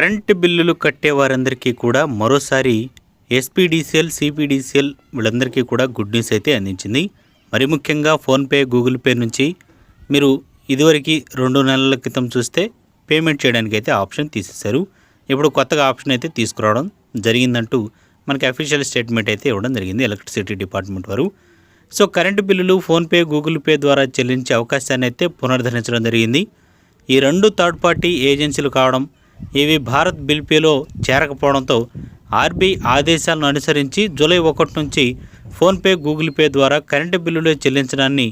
Current బిల్లులు కట్టే వారందరికీ కూడా మరోసారి ఎస్పీడీసీఎల్ సిపిడిసిఎల్ వీళ్ళందరికీ కూడా గుడ్ న్యూస్ అయితే అందించింది. మరి ముఖ్యంగా ఫోన్పే గూగుల్ పే నుంచి మీరు ఇదివరకు రెండు నెలల క్రితం చూస్తే పేమెంట్ చేయడానికి అయితే ఆప్షన్ తీసేశారు. ఇప్పుడు కొత్తగా ఆప్షన్ అయితే తీసుకురావడం జరిగిందంటూ మనకి అఫీషియల్ స్టేట్మెంట్ అయితే ఇవ్వడం జరిగింది ఎలక్ట్రిసిటీ డిపార్ట్మెంట్ వారు. సో కరెంటు బిల్లులు ఫోన్పే గూగుల్ పే ద్వారా చెల్లించే అవకాశాన్ని అయితే పునరుద్ధరించడం జరిగింది. ఈ రెండు థర్డ్ పార్టీ ఏజెన్సీలు కావడం ఇవి భారత్ బిల్ పేలో చేరకపోవడంతో ఆర్బీఐ ఆదేశాలను అనుసరించి జూలై ఒకటి నుంచి ఫోన్పే గూగుల్ పే ద్వారా కరెంటు బిల్లులు చెల్లించడాన్ని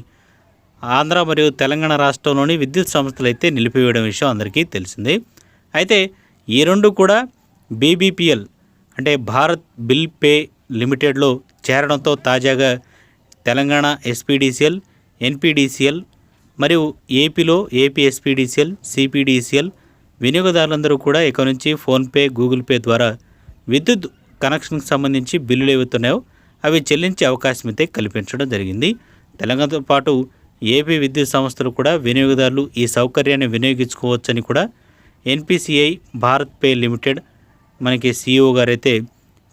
ఆంధ్ర మరియు తెలంగాణ రాష్ట్రంలోని విద్యుత్ సంస్థలు అయితే నిలిపివేయడం విషయం అందరికీ తెలిసిందే. అయితే ఈ రెండు కూడా బీబీపీఎల్ అంటే భారత్ బిల్ పే లిమిటెడ్లో చేరడంతో తాజాగా తెలంగాణ ఎస్పీడీసీఎల్ ఎన్పీడీసీఎల్ మరియు ఏపీలో ఏపీ ఎస్పీడీసీఎల్ సిపిడిసిఎల్ వినియోగదారులందరూ కూడా ఇక నుంచి ఫోన్పే గూగుల్ పే ద్వారా విద్యుత్ కనెక్షన్కి సంబంధించి బిల్లులు ఏవైతున్నాయో అవి చెల్లించే అవకాశం అయితే కల్పించడం జరిగింది. తెలంగాణతో పాటు ఏపీ విద్యుత్ సంస్థలు కూడా వినియోగదారులు ఈ సౌకర్యాన్ని వినియోగించుకోవచ్చని కూడా ఎన్పిసిఐ భారత్ పే లిమిటెడ్ మనకి సీఈఓ గారు అయితే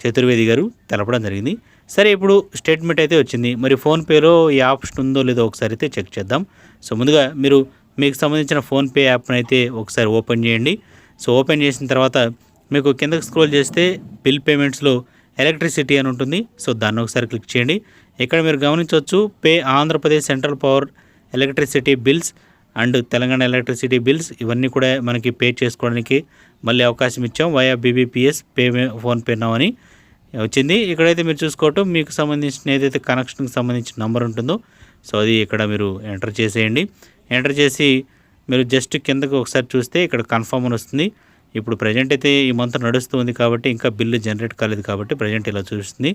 చతుర్వేది గారు తెలపడం జరిగింది. సరే ఇప్పుడు స్టేట్మెంట్ అయితే వచ్చింది. మరి ఫోన్పేలో ఈ ఆప్షన్ ఉందో లేదో ఒకసారి అయితే చెక్ చేద్దాం. సో ముందుగా మీరు మీకు సంబంధించిన ఫోన్పే యాప్ని అయితే ఒకసారి ఓపెన్ చేయండి. సో ఓపెన్ చేసిన తర్వాత మీకు కిందకు స్క్రోల్ చేస్తే బిల్ పేమెంట్స్లో ఎలక్ట్రిసిటీ అని ఉంటుంది. సో దాన్ని ఒకసారి క్లిక్ చేయండి. ఇక్కడ మీరు గమనించవచ్చు pay Andhra Pradesh central power electricity bills and Telangana electricity bills ఇవన్నీ కూడా మనకి పే చేసుకోవడానికి మళ్ళీ అవకాశం ఇచ్చాం via BBPS pay PhonePe now అని వచ్చింది. ఇక్కడైతే మీరు చూసుకోవటం మీకు సంబంధించిన ఏదైతే కనెక్షన్కి సంబంధించిన నంబర్ ఉంటుందో సో అది ఇక్కడ మీరు ఎంటర్ చేసేయండి. ఎంటర్ చేసి మీరు జస్ట్ కిందకు ఒకసారి చూస్తే ఇక్కడ కన్ఫర్మ్ అని వస్తుంది. ఇప్పుడు ప్రజెంట్ అయితే ఈ మంత్ నడుస్తుంది కాబట్టి ఇంకా బిల్లు జనరేట్ కాలేదు కాబట్టి ప్రజెంట్ ఇలా చూస్తుంది.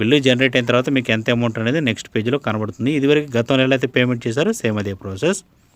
బిల్లు జనరేట్ అయిన తర్వాత మీకు ఎంత అమౌంట్ అనేది నెక్స్ట్ పేజ్లో కనబడుతుంది. ఇదివరకు గతంలో ఎలా అయితే పేమెంట్ చేశారో సేమ్ అదే ప్రాసెస్.